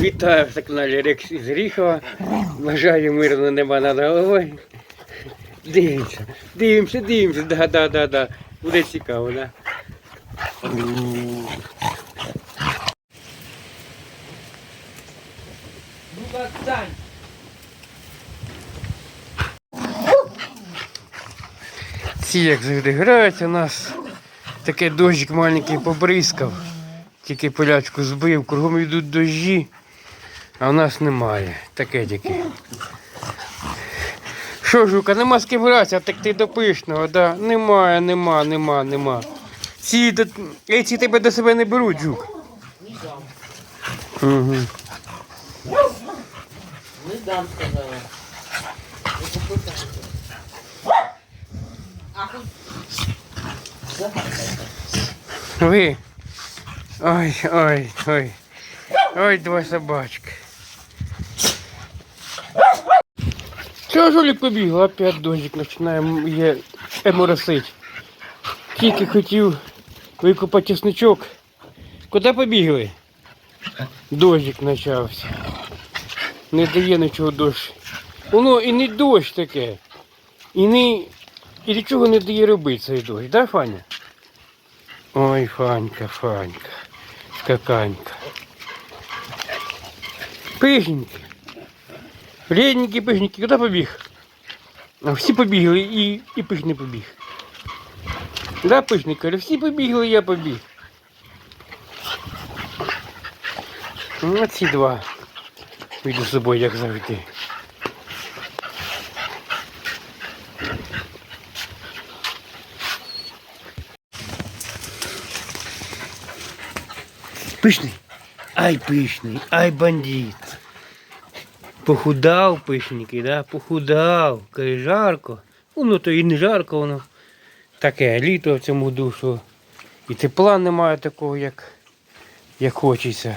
Вітаю в каналі Рекс із Ріхова. Бажаю мирного неба над головою. Дивимося, дивимося, дивимося. Да, да, да, да. Буде цікаво, да? Ці як завжди грають у нас. Таке дощик маленький побризкав. Тільки полячку збив, кругом йдуть дощі, а в нас немає. Таке тільки. Що, жука, нема з ким гратися, так ти до пишного, да? Немає, нема, нема, нема. Ці, до... Ці тебе до себе не беруть, жук. Угу. Не дам сказала. Ви. Ой, ой, ой. Ой, два собачки. Чого жулік побігла? Опять дощик починає є еморосить. Тільки хотів викопати чесничок. Куди побігли? Дощик почався. Не дає нічого дощ. Воно і не дощ таке. І не. І нічого не дає робити цей дощ, да, Фаня? Ой, Фанька, Фанька, скаканька. Пишеньки. Вредненький пишеньки, куди побіг? А всі побігли і, і пиш не побіг. Да, пишник, каже, всі побігли, я побіг. Ну, ці два. Вийду з собою, як завжди. Пишний. Ай, пишний, ай, бандит. Похудав пишники, да? Похудав. Каже, жарко. Ну, то і не жарко воно. Таке літо в цьому що і тепла немає такого, як, як хочеться.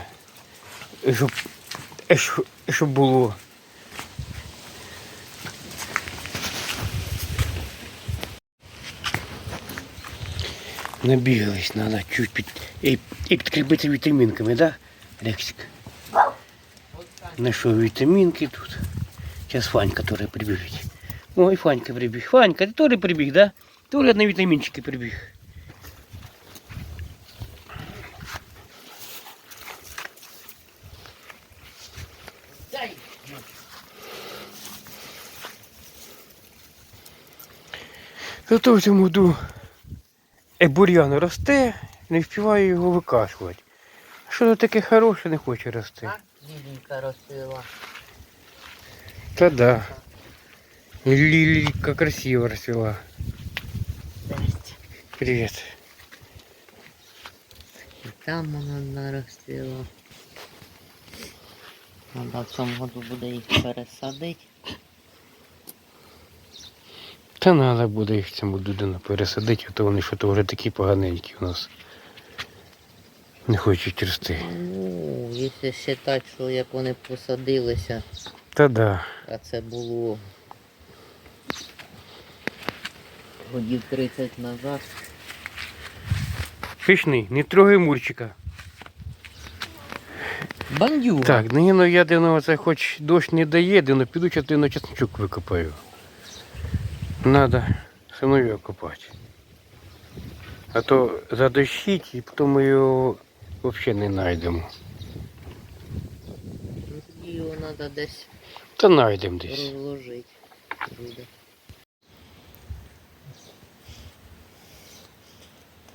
Щоб, е, щоб було. Набігались, треба чуть під. І, і підкріпити вітамінками, да, Рексик? Нашов вітамінки тут. Зараз Фанька теж прибіжить. Ой, Фанька прибіг. Фанька, ти теж прибіг, да? Теж на вітамінчики прибіг. Дай. Зато в цьому году бур'ян росте, не вспіваю його викашувати. Що то таке хороше не хоче рости. А? Діденька розпила. Та да. Лилика красиво расцвела. Здрасте. Привет. І там вона розцвіла. Треба в цьому году буде їх пересадити. Та треба буде їх цьому дудину пересадити, а то вони що то вже такі поганенькі у нас. Не хочуть рости. Ну, якщо вважати, що як вони посадилися, Та да. а це було годів 30 назад. Пишний, не трогай мурчика. Бандюга. Так, ну ну я дивно, це хоч дощ не дає, дивно піду частину чесночок викопаю. Надо синові копати. А то задощить і потім його взагалі не знайдемо. Ну, його треба десь Та знайдемо десь. розложити. Буде.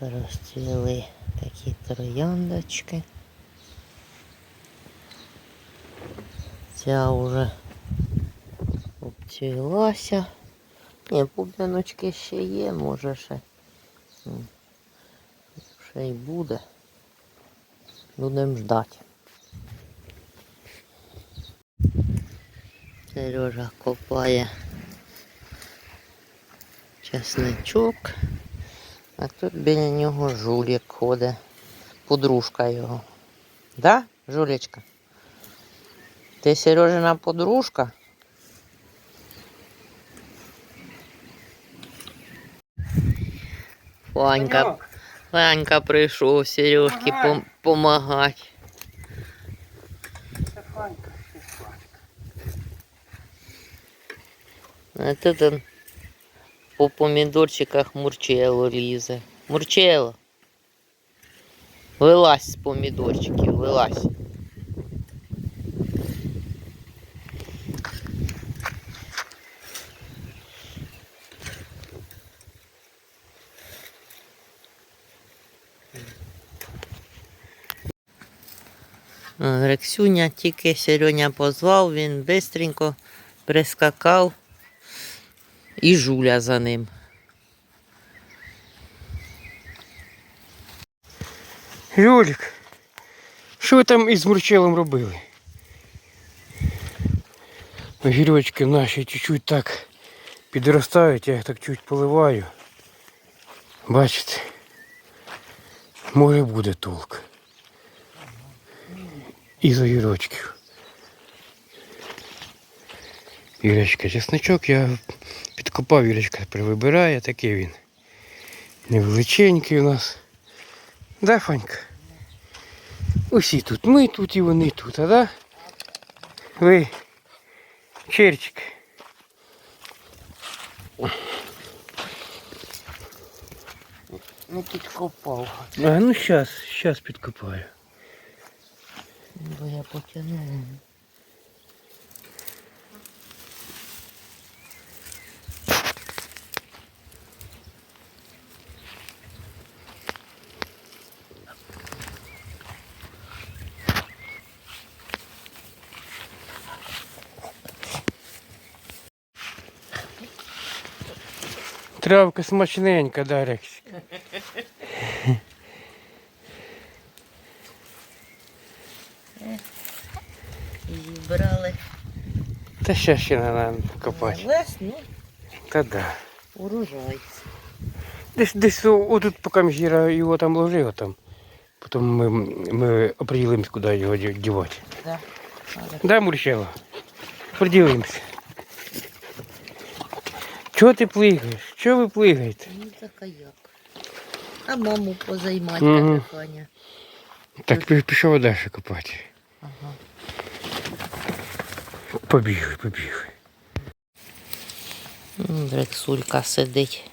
Розцвіли такі трояндочки. Ця вже обцвілася. Ні, пуп'яночки ще є, може ще. Ще й буде. Будемо ждати. Сережа копає чесничок, а тут біля нього жулік ходить, подружка його. Да, жулечка? Ти Сережина подружка? Ванька, Ванька прийшов Сережки пом помагати. А тут он по помідорчиках мурчело лізе. Мурчело. Вилазь з помідорчиків, вилазь. Рексюня тільки Сереня позвав, він бистренько прискакав і жуля за ним. Юлік, що ви там із мурчелом робили? Огірочки наші чуть-чуть так підростають, я їх так чуть поливаю. Бачите? Може буде толк. Із огірочків. Вірочка, чесночок я підкопав, Вірочка привибирає, такий він. Невеличенький у нас. Да, Фанька? Усі тут. Ми тут і вони тут, а да? Ви, черчик. Не підкопав, А, ну щас, щас підкопаю. Бо я потягнула. Травка смачненька, да, Та ще ще треба копати. весну Та да. урожай. Десь десь о- отут поки Міра його там ложив, там. Потім ми, ми оприділимось, куди його ді- дівати. Да. Да, Мурчева? Приділимося. Чого ти плигаєш? Чого ви плигаєте? Ну так а як. А маму позаймати, Мгм. каже Фаня. Так пі- пішов далі копати. Ага. Побігли, побігли. М, Рексулька сидить,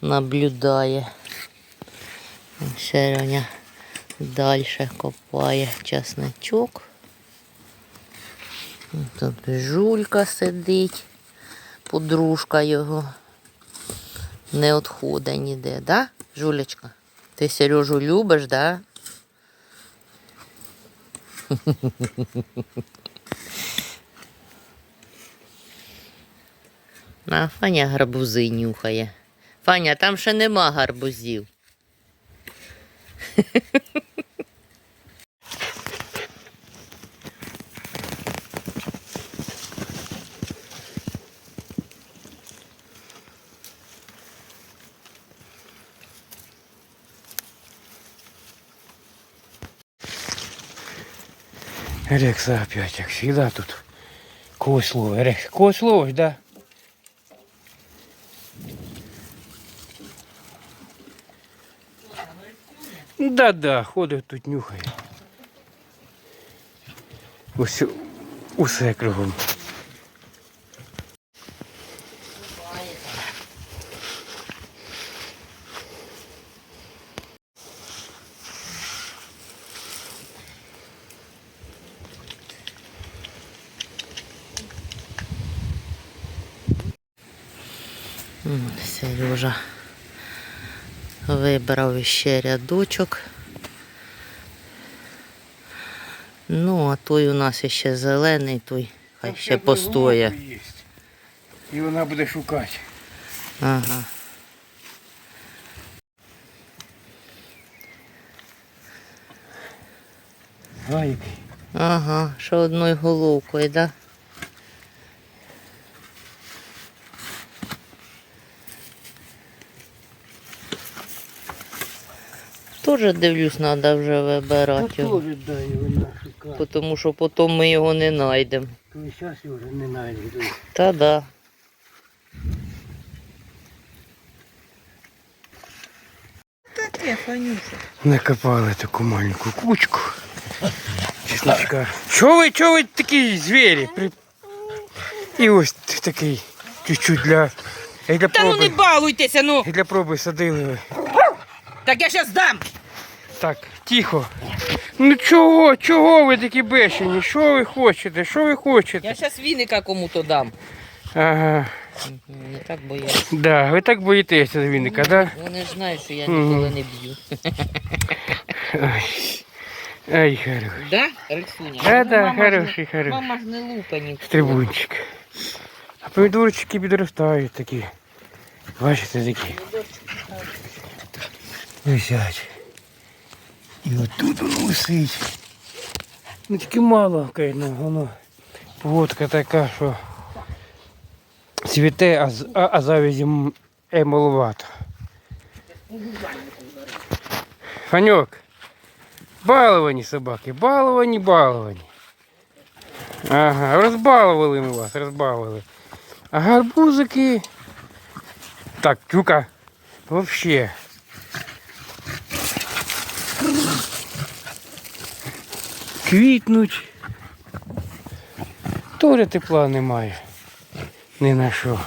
наблюдає. Шероня далі копає часничок. Тут жулька сидить, подружка його. Не відходить ніде, да, Жулечка? Ти Сережу любиш, да? А Фаня гарбузи нюхає. Фаня, там ще нема гарбузів. Рекса опять, как всегда тут. Слово, Рекс? Кого слово, да? Да-да, ходить тут нюхає. Ось усе кругом. Сережа вибрав ще рядочок. Ну, а той у нас ще зелений, той хай ще постоє. І вона буде шукати. Ага. Який. Ага, ще одною головкою, да? Тоже дивлюсь, треба вже вибирати Та теж дай вона. Тому що потім ми його не знайдемо. Той час його вже не знайду. Та да. Накопали таку маленьку кучку. Чесночка. Що ви, що ви такі звірі? При... І ось такий Чуть-чуть для. І для Та ну не балуйтеся, ну. І для проби садили. ви. Так я щас дам. Так, тихо. Ну чого, чого ви такі бешені? Що ви хочете? Що ви хочете? Я щас віника кому-то дам. Ага, Не так боявся. да, ви так боїтеся віника, да? Вони ж знають, що я Мгм. ніколи не б'ю. Ай, ай хорош. Да, Рексуня? Да, Ну, да, мама ж не- хороший, хороший. Мама ж не лупа ні. Стрибунчик. А помідорчики підростають такі. Бачите такі. Висять. І отут воно. Ну тільки мало, конечно, воно. Погодка така, що цвіте, а, а, а завязі м- е. Фаньок. Баловані собаки, баловані, баловані. Ага, розбалували ми вас, розбалували. А гарбузики. Так, тюка. Вообще. Квітнуть. Тоже тепла немає. Ні на що.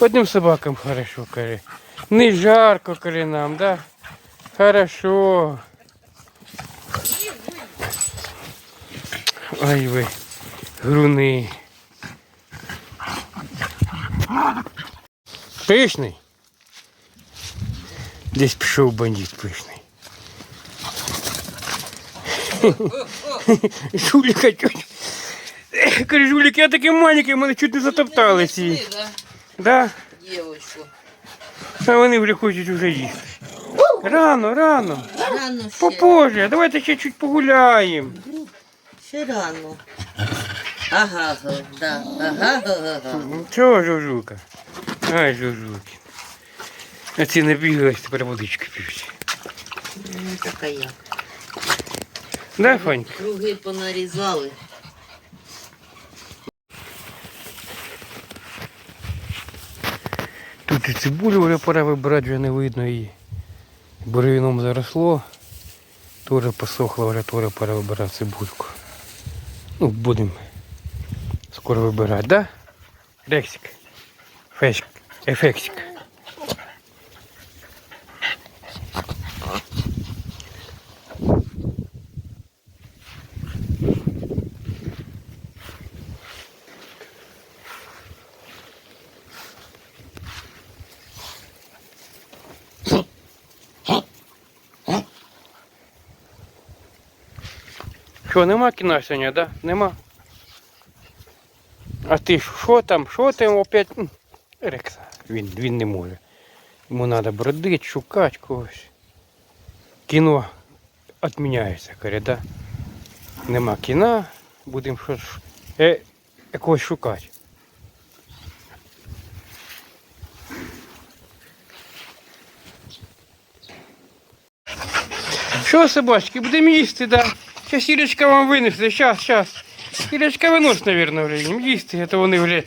Одним собакам хорошо, каже. Не жарко, каже нам, да? Хорошо. Ой ви, груни. Пишний. Десь пішов бандит пишний. Жуліка чуть. Каже, жулік, я такий маленький, мене чуть не затоптали ці. Да? Дівочку. А вони вже хочуть вже їсти. Рано, рано. Рано ще. Попозже, давайте ще чуть погуляємо. Ще рано. Ага, да. Ага, ага. Чого жужука? Ай, жужуки. А ці набіглись, тепер водички п'ють. Ну, така я. Да, Фанька? Круги понарізали. Тут і цибулю вже пора вибирати, вже не видно її. Буревіном заросло. Теж посохло, вже теж пора вибирати цибульку. Ну, будемо скоро вибирати, да? Рексик. Фесик. Ефексик. Що, нема кіна сьогодні, да? Нема. А ти що там? Що там опять? Рекса. Він, він не може. Йому треба бродити, шукати когось. Кіно відміняється, каже, да? Нема кіна, будемо що ж е, якогось шукати. Що, собачки, будемо їсти, да? Сейчас Ірочка вам винесе, щас, щас. Ірочка виносить, наверное, вже їм їсти, а то вони вже...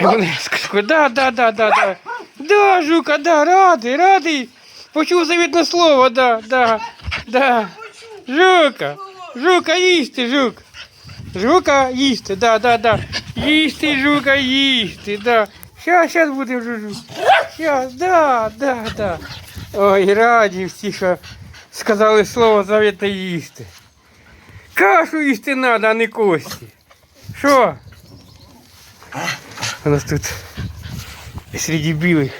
Вони скажуть, да, да, да, да, да. Да, Жука, да, радий, радий. Почув завітне слово, да, да, да. Жука, Жука, їсти, Жук. Жука, їсти, да, да, да. Їсти, Жука, їсти, да. Щас, щас будемо жужу. Щас, да, да, да. Ой, раді всі, що сказали слово завітне їсти. Кашу їсти треба, а не кості. Що? У нас тут серед білих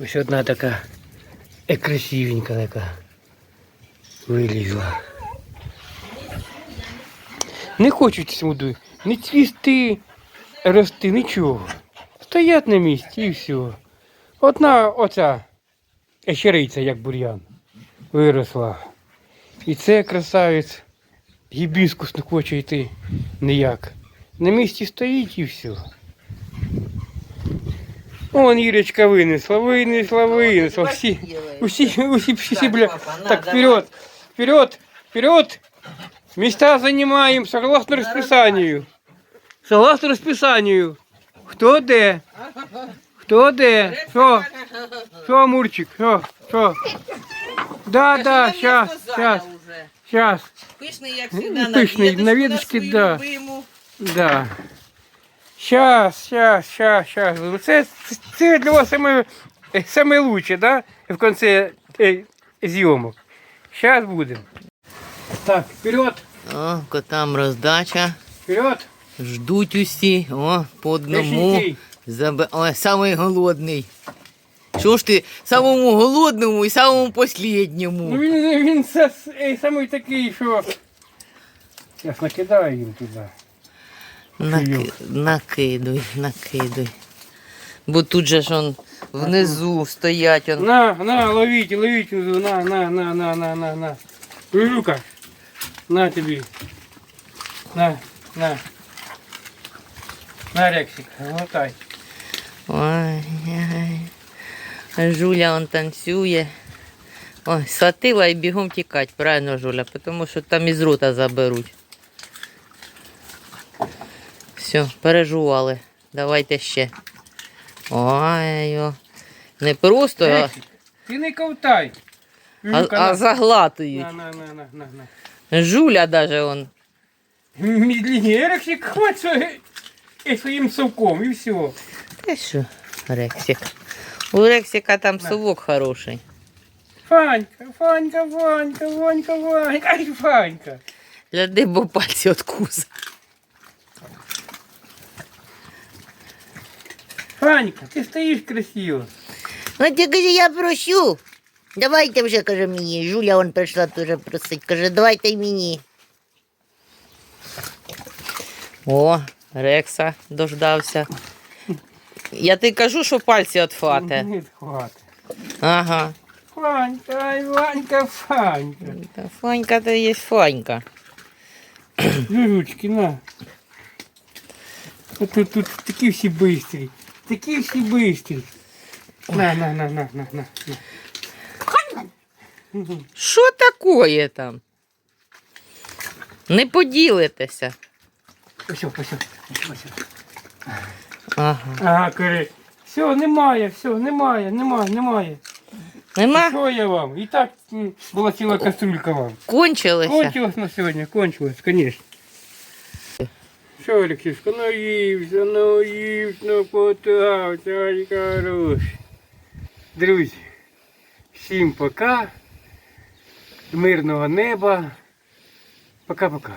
ось одна така е, красивенька така вилізла. Не хочуть сюди ні цвісти, рости, нічого. Стоять на місці і все. Одна оця ещериця, як бур'ян, виросла. І це красавець гібіскус не хоче йти ніяк. На місці стоїть і все. Вон Ірочка винесла, винесла, винесла. Всі, усі, усі, всі, всі, бля. папа, на, Так, давай. вперед, вперед, вперед. Места занимаем согласно расписанию. Согласно расписанию. Хто де? Хто де? Що? Що, Мурчик? Що? Що? Да, да, сейчас, сейчас, Сейчас. Пишний, як завжди, Пишний, на веточці, да. Любиму. Да. Щас, щас, щас, щас. Це, це для вас саме, е, саме лучше, да? В кінці е, зйомок. Щас будемо. Так, вперед, О, котам роздача. вперед. Ждуть усі. О, по одному. Забе... Ой, самий голодний. Що ж ти самому голодному і самому Ну послідньому? він, він са- е, самий такий, що. Зараз накидаю їм туди. Наки... Накидуй, накидуй. Бо тут же ж он внизу стоять. Он... На, на, ловіть, ловіть, внизу, на, на, на, на, на, на, на. Люка, на тобі. На, на. На, Рексик, глотай. Ой, ой. Жуля он танцює. Ой, схватила і бігом тікать, правильно, Жуля, тому що там із рота заберуть. Все, пережували. Давайте ще. Ой, о. не просто, а, ти не ковтай. а, а заглатують. На, на, на, на, на, на. Жуля даже он. Медленнее, Рексик, хватит свои- своим совком, и все. Те що, Рексик. У Рексика там совок хороший. Фанька, Фанька, Фанька, Фанька, Фанька, ай, Фанька. Гляди, бо пальці откуса. Фанька, ты стоишь красиво. Ну ти каже, я прощу. Давайте вже, каже мені. Жуля он прийшла теж просить. Каже, давайте й мені. О, Рекса дождався. Я ти кажу, що пальці від фати. Нет, хватит. Ага. Фанька, ай, Ванька, Фанька. Та Фанька то є Фанька. Жужучки, на. Вот тут, тут такие все быстрые. Такие все быстрые. На, на, на, на, на, на. на. Що такое там? Не поділитеся. Все, все, все. Ага. Ага, каже. Все, немає, все, немає, немає, немає. Нема? Що я вам? І так м, була ціла кастрюлька вам. Кончилися. Кончилось на сьогодні, кончилось, конечно. Що, Олексійська, наївся, наївся, напотався, ай, хорош. Друзі, всім пока. Мирного неба. Пока-пока.